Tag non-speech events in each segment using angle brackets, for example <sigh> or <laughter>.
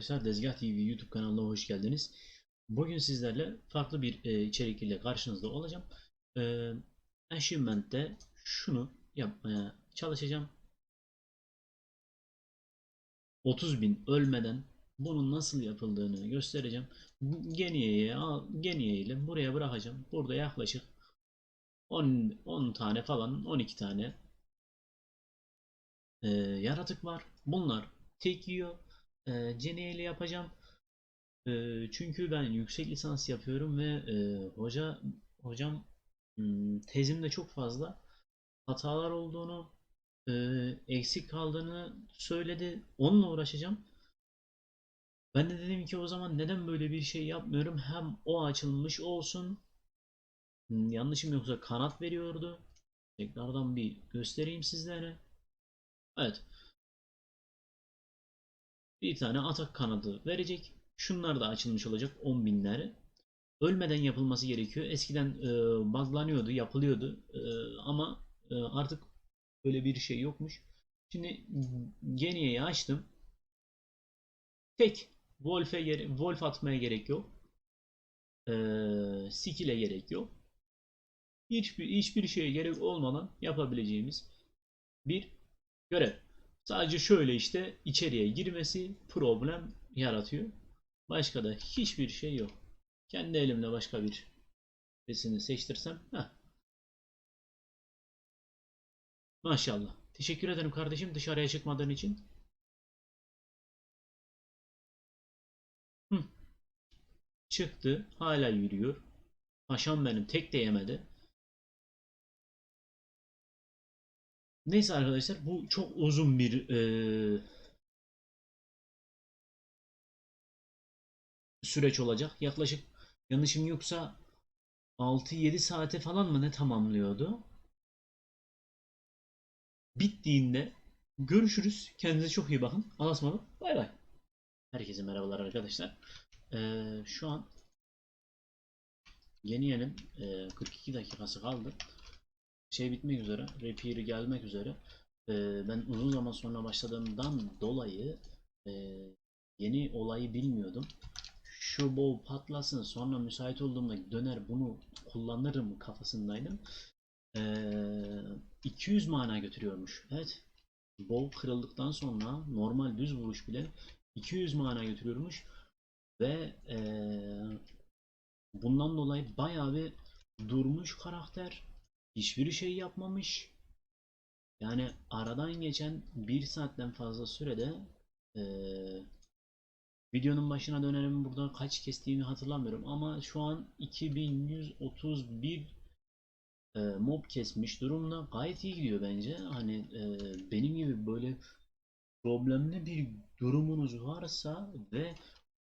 arkadaşlar. Dezgah TV YouTube kanalına hoş geldiniz. Bugün sizlerle farklı bir e, içerik ile karşınızda olacağım. E, Achievement'te şunu yapmaya çalışacağım. 30.000 ölmeden bunun nasıl yapıldığını göstereceğim. Geniye'ye Geniye ile buraya bırakacağım. Burada yaklaşık 10, 10 tane falan 12 tane e, yaratık var. Bunlar tek yiyor. E, Genie yapacağım. E, çünkü ben yüksek lisans yapıyorum ve e, hoca hocam tezimde çok fazla hatalar olduğunu, e, eksik kaldığını söyledi. Onunla uğraşacağım. Ben de dedim ki o zaman neden böyle bir şey yapmıyorum? Hem o açılmış olsun. Yanlışım yoksa kanat veriyordu. Tekrardan bir göstereyim sizlere. Evet. Bir tane atak kanadı verecek. Şunlar da açılmış olacak 10 binleri. Ölmeden yapılması gerekiyor. Eskiden e, bazlanıyordu, yapılıyordu. E, ama e, artık böyle bir şey yokmuş. Şimdi Geniye'yi açtım. Tek Wolf'e Wolf atmaya gerek yok. E, skill'e gerek yok. Hiçbir hiçbir şeye gerek olmadan yapabileceğimiz bir görev. Sadece şöyle işte içeriye girmesi problem yaratıyor. Başka da hiçbir şey yok. Kendi elimle başka bir resini seçtirsem. Heh. Maşallah. Teşekkür ederim kardeşim dışarıya çıkmadığın için. Hı. Çıktı. Hala yürüyor. Paşam benim tek de yemedi. Neyse arkadaşlar bu çok uzun bir eee, süreç olacak. Yaklaşık yanlışım yoksa 6-7 saate falan mı ne tamamlıyordu? Bittiğinde görüşürüz. Kendinize çok iyi bakın. Allah'a. Bay bay. Herkese merhabalar arkadaşlar. Eee, şu an yeni yenin eee, 42 dakikası kaldı. Şey bitmek üzere. Repair'i gelmek üzere. Eee, ben uzun zaman sonra başladığımdan dolayı eee, yeni olayı bilmiyordum. Şu bow patlasın sonra müsait olduğumda döner bunu kullanırım kafasındaydım. Eee, 200 mana götürüyormuş. Evet. Bow kırıldıktan sonra normal düz vuruş bile 200 mana götürüyormuş. Ve eee, bundan dolayı bayağı bir durmuş karakter. Hiçbir şey yapmamış. Yani aradan geçen bir saatten fazla sürede eee, videonun başına dönerim. Burada kaç kestiğimi hatırlamıyorum ama şu an 2131 e, mob kesmiş durumda. Gayet iyi gidiyor bence. Hani e, benim gibi böyle problemli bir durumunuz varsa ve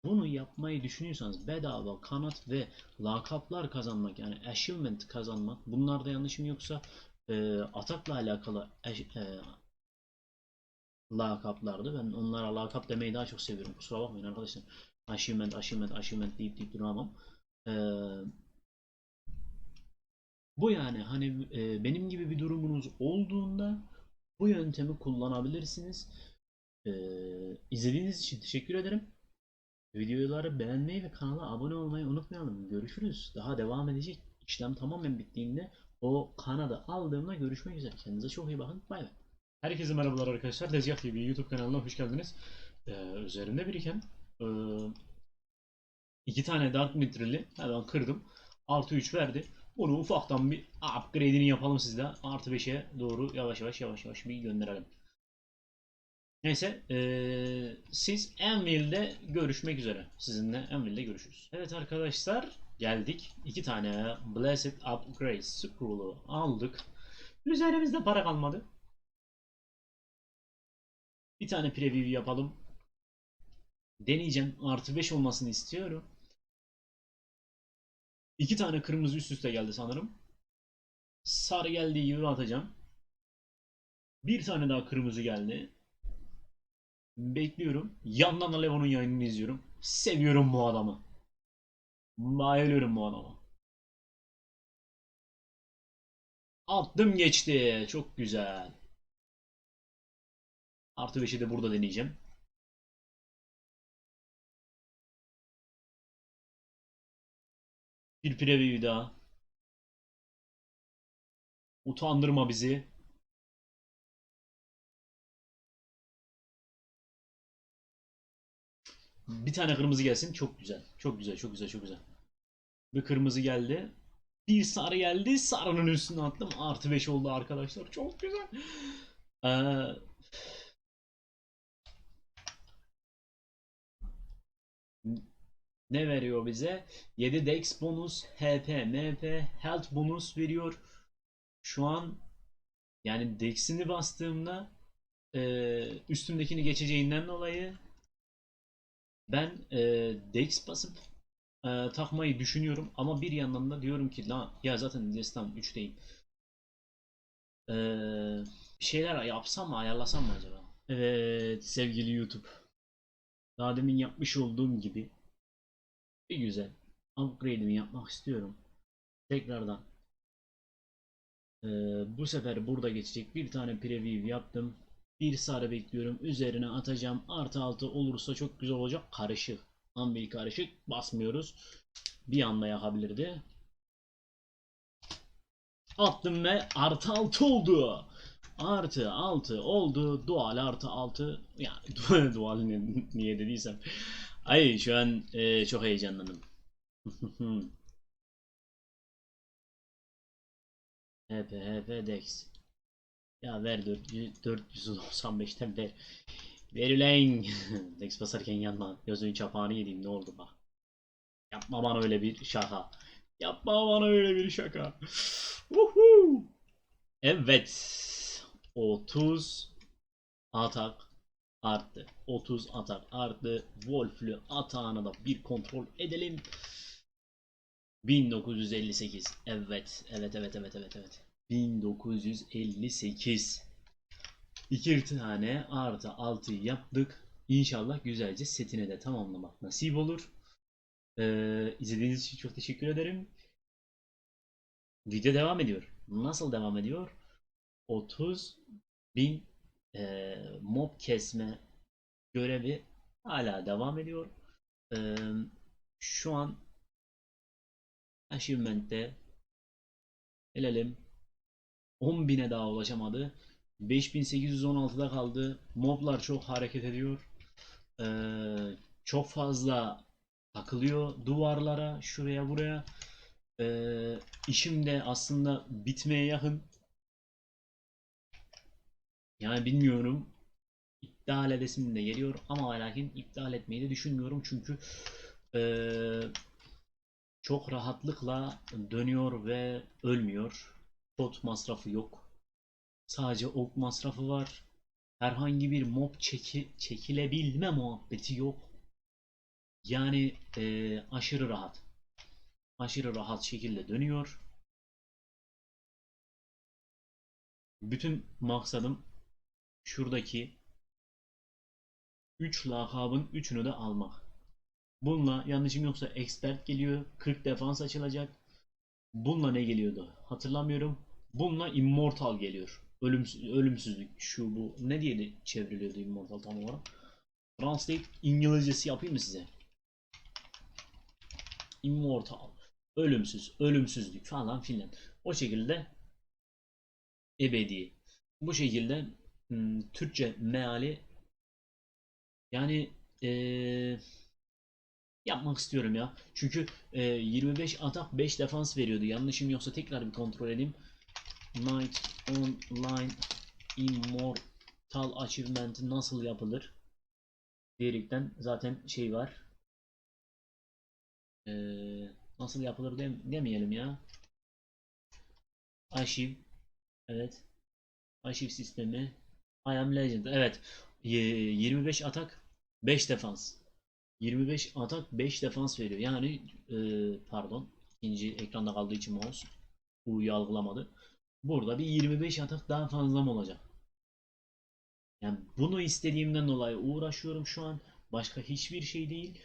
bunu yapmayı düşünüyorsanız bedava kanat ve lakaplar kazanmak yani achievement kazanmak bunlarda yanlışım yoksa e, atakla alakalı eş- e, lakaplardı. Ben onlara lakap demeyi daha çok seviyorum. Kusura bakmayın arkadaşlar. Achievement, achievement, achievement deyip deyip duramam. E, bu yani hani e, benim gibi bir durumunuz olduğunda bu yöntemi kullanabilirsiniz. E, izlediğiniz için teşekkür ederim. Videoları beğenmeyi ve kanala abone olmayı unutmayalım. Görüşürüz. Daha devam edecek. İşlem tamamen bittiğinde o kanadı aldığımda görüşmek üzere. Kendinize çok iyi bakın. Bay bay. Herkese merhabalar arkadaşlar. Tezgah TV YouTube kanalına hoş geldiniz. Ee, üzerinde biriken e, iki tane Dark Mitril'i hemen kırdım. Artı 3 verdi. Bunu ufaktan bir upgrade'ini yapalım sizde. Artı 5'e doğru yavaş yavaş yavaş yavaş bir gönderelim. Neyse eee, siz Anvil'de görüşmek üzere. Sizinle Anvil'de görüşürüz. Evet arkadaşlar geldik. İki tane Blessed Upgrade Scroll'u aldık. Üzerimizde para kalmadı. Bir tane preview yapalım. Deneyeceğim. Artı 5 olmasını istiyorum. İki tane kırmızı üst üste geldi sanırım. Sarı geldiği gibi atacağım. Bir tane daha kırmızı geldi. Bekliyorum. Yandan da Levon'un yayınını izliyorum. Seviyorum bu adamı. Bayılıyorum bu adama. Attım geçti. Çok güzel. Artı 5'i de burada deneyeceğim. Bir preview daha. Utandırma bizi. Bir tane kırmızı gelsin. Çok güzel. Çok güzel. Çok güzel. Çok güzel. Bir kırmızı geldi. Bir sarı geldi. Sarının üstüne attım. Artı 5 oldu arkadaşlar. Çok güzel. Ee, ne veriyor bize? 7 dex bonus, HP, MP, health bonus veriyor. Şu an yani dex'ini bastığımda e, üstümdekini geçeceğinden dolayı ben e, dex basıp e, takmayı düşünüyorum ama bir yandan da diyorum ki la ya zaten destan 3'teyim. E, şeyler yapsam mı ayarlasam mı acaba? Evet sevgili YouTube. Daha demin yapmış olduğum gibi bir güzel upgrade'imi yapmak istiyorum. Tekrardan e, bu sefer burada geçecek bir tane preview yaptım. Bir sarı bekliyorum. Üzerine atacağım. Artı altı olursa çok güzel olacak. Karışık. Ambil karışık. Basmıyoruz. Bir anda yakabilirdi. Attım ve artı altı oldu. Artı altı oldu. Dual artı altı. Yani <laughs> dual niye dediysem. Ay şu an e, çok heyecanlandım. <laughs> HP HP Dex. Ya ver 400 495'ten ver. Ver ulan. <laughs> Dex basarken yanma. Gözünün çapağını yediğim ne oldu bak. Yapma bana öyle bir şaka. Yapma bana öyle bir şaka. Uhu. Evet. 30 atak arttı. 30 atak arttı. Wolf'lü atağını da bir kontrol edelim. 1958. Evet. Evet evet evet evet evet. 1958. İki tane artı 6 yaptık. İnşallah güzelce setine de tamamlamak nasip olur. Ee, izlediğiniz için çok teşekkür ederim. Video devam ediyor. Nasıl devam ediyor? 30 bin e, mob kesme görevi hala devam ediyor. Ee, şu an achievement'te helalim 10.000'e daha ulaşamadı. 5816'da kaldı. Moblar çok hareket ediyor. Ee, çok fazla takılıyor duvarlara, şuraya buraya. Ee, işim de aslında bitmeye yakın. Yani bilmiyorum. İptal edesim de geliyor ama lakin iptal etmeyi de düşünmüyorum çünkü ee, çok rahatlıkla dönüyor ve ölmüyor. Pot masrafı yok. Sadece ok masrafı var. Herhangi bir mob çeki, çekilebilme muhabbeti yok. Yani e, aşırı rahat. Aşırı rahat şekilde dönüyor. Bütün maksadım şuradaki 3 lakabın 3'ünü de almak. Bununla yanlışım yoksa expert geliyor. 40 defans açılacak. Bununla ne geliyordu? Hatırlamıyorum. Bununla immortal geliyor. Ölümsüz, ölümsüzlük şu bu. Ne diye de çevriliyordu immortal tam olarak? Translate İngilizcesi yapayım mı size? Immortal. Ölümsüz, ölümsüzlük falan filan. O şekilde ebedi. Bu şekilde hmm, Türkçe meali yani eee yapmak istiyorum ya. Çünkü e, 25 atak 5 defans veriyordu. Yanlışım yoksa tekrar bir kontrol edeyim. Night Online Immortal Achievement'i nasıl yapılır? Diyerekten zaten şey var. E, nasıl yapılır dem demeyelim ya. Arşiv. Evet. Arşiv sistemi. I am Legend. Evet. Y- 25 atak 5 defans. 25 atak 5 defans veriyor. Yani e, pardon. ikinci ekranda kaldığı için mouse U'yu algılamadı. Burada bir 25 atak daha fazla mı olacak? Yani bunu istediğimden dolayı uğraşıyorum şu an. Başka hiçbir şey değil.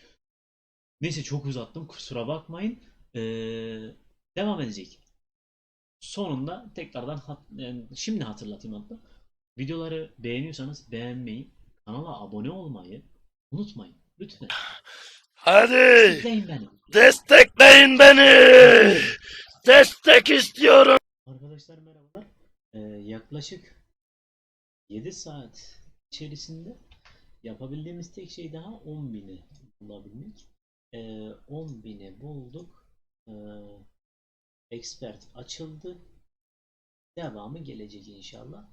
Neyse çok uzattım. Kusura bakmayın. Ee, devam edecek. Sonunda tekrardan hat- yani şimdi hatırlatayım hatta. Videoları beğeniyorsanız beğenmeyi, kanala abone olmayı unutmayın. Lütfen. Hadi İzleyin beni. destekleyin beni. Destek istiyorum. Arkadaşlar merhabalar. Ee, yaklaşık 7 saat içerisinde yapabildiğimiz tek şey daha 10.000'i bulabilmek. Ee, 10.000'i bulduk. Ee, expert açıldı. Devamı gelecek inşallah.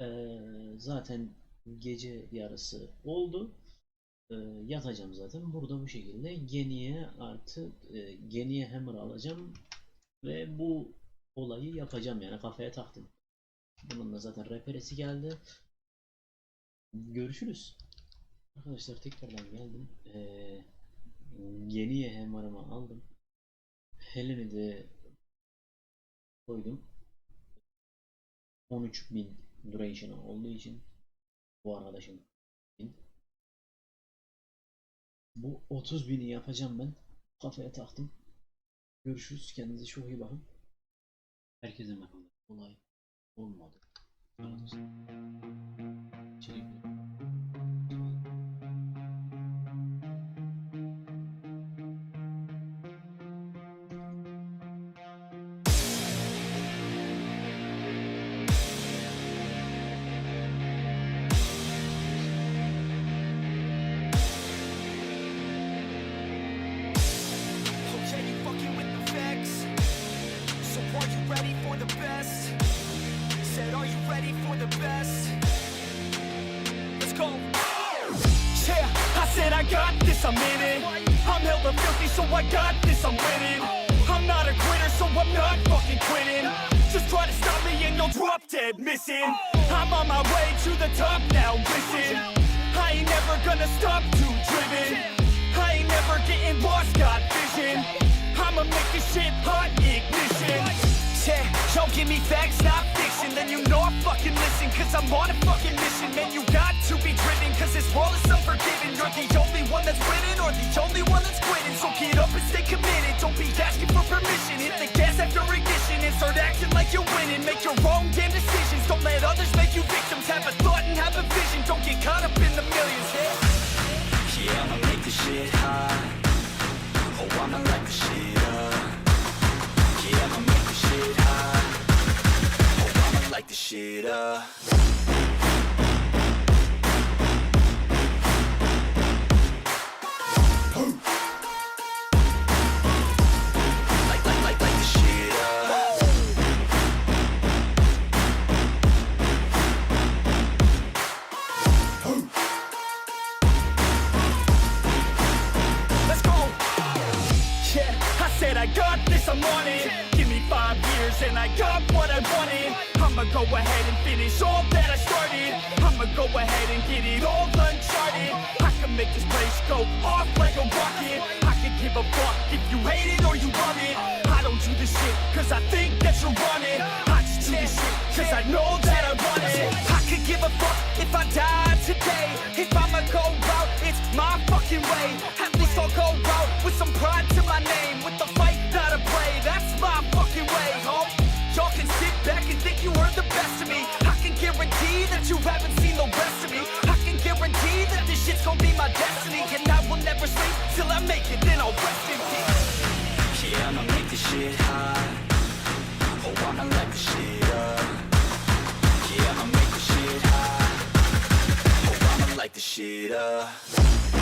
Ee, zaten gece yarısı oldu. Ee, yatacağım zaten. Burada bu şekilde Geni'ye artı e, Geni'ye hammer alacağım ve bu olayı yapacağım yani kafaya taktım. Bunun zaten reperesi geldi. Görüşürüz. Arkadaşlar tekrardan geldim. Ee, yeni hemarımı aldım. Helen'i de koydum. 13.000 duration olduğu için bu arkadaşım bu 30.000'i yapacağım ben. Kafaya taktım. Görüşürüz. Kendinize çok iyi bakın. Herkese merhaba. Olay olmadı. İçerik this, I'm in it. I'm hella filthy, so I got this, I'm winning. I'm not a quitter, so I'm not fucking quitting. Just try to stop me and you'll drop dead missing. I'm on my way to the top now, listen. I ain't never gonna stop too driven. I ain't never getting lost, got vision. I'ma make this shit hot ignition. Yeah, y'all give me facts, not fiction. Then you know I fucking listen, cause I'm on a fucking mission. Man, you got to be driven, cause this world is or the only one that's quitting. So get up and stay committed. Don't be asking for permission. Hit the gas after ignition and start acting like you're winning. Make your own damn decisions. Don't let others make you victims. Have a thought and have a vision. Don't get caught up in the millions. Yeah. Yeah, I'ma make this shit hot. Oh, I'ma light the shit up. Yeah, I'ma make this shit hot. Oh, I'ma light the shit up. Make this place go off like a rocket. I can give a fuck if you hate it or you love it. I don't do this shit cause I think that you're running. I just do this shit cause I know that I want it. I could give a fuck if I die today. If I'ma go out, it's my fucking way. At least I'll go out with some pride to my name. With the fight, not a play. That's my fucking way, home. Y'all can sit back and think you were the best of me. I can guarantee that you haven't this gonna be my destiny. And I will never sleep till I make it, then I'll rest in peace. Yeah, I'ma make this shit hot. Oh, I'ma light the shit up. Yeah, I'ma make this shit hot. Oh, I'ma light the shit up.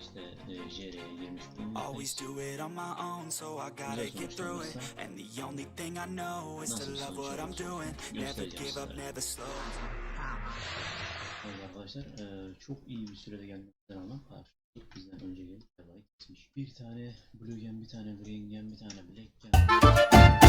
İşte e, JR'ye girmiş Always do it on my own, so I gotta get through it. And the only thing I know is to love what I'm doing. Never give up, never slow. Evet arkadaşlar e, çok iyi bir sürede gelmekten rağmen karşılık bizden önce gelip kesmiş. Bir tane Blue Gem, bir tane Green Gem, bir tane Black Gem.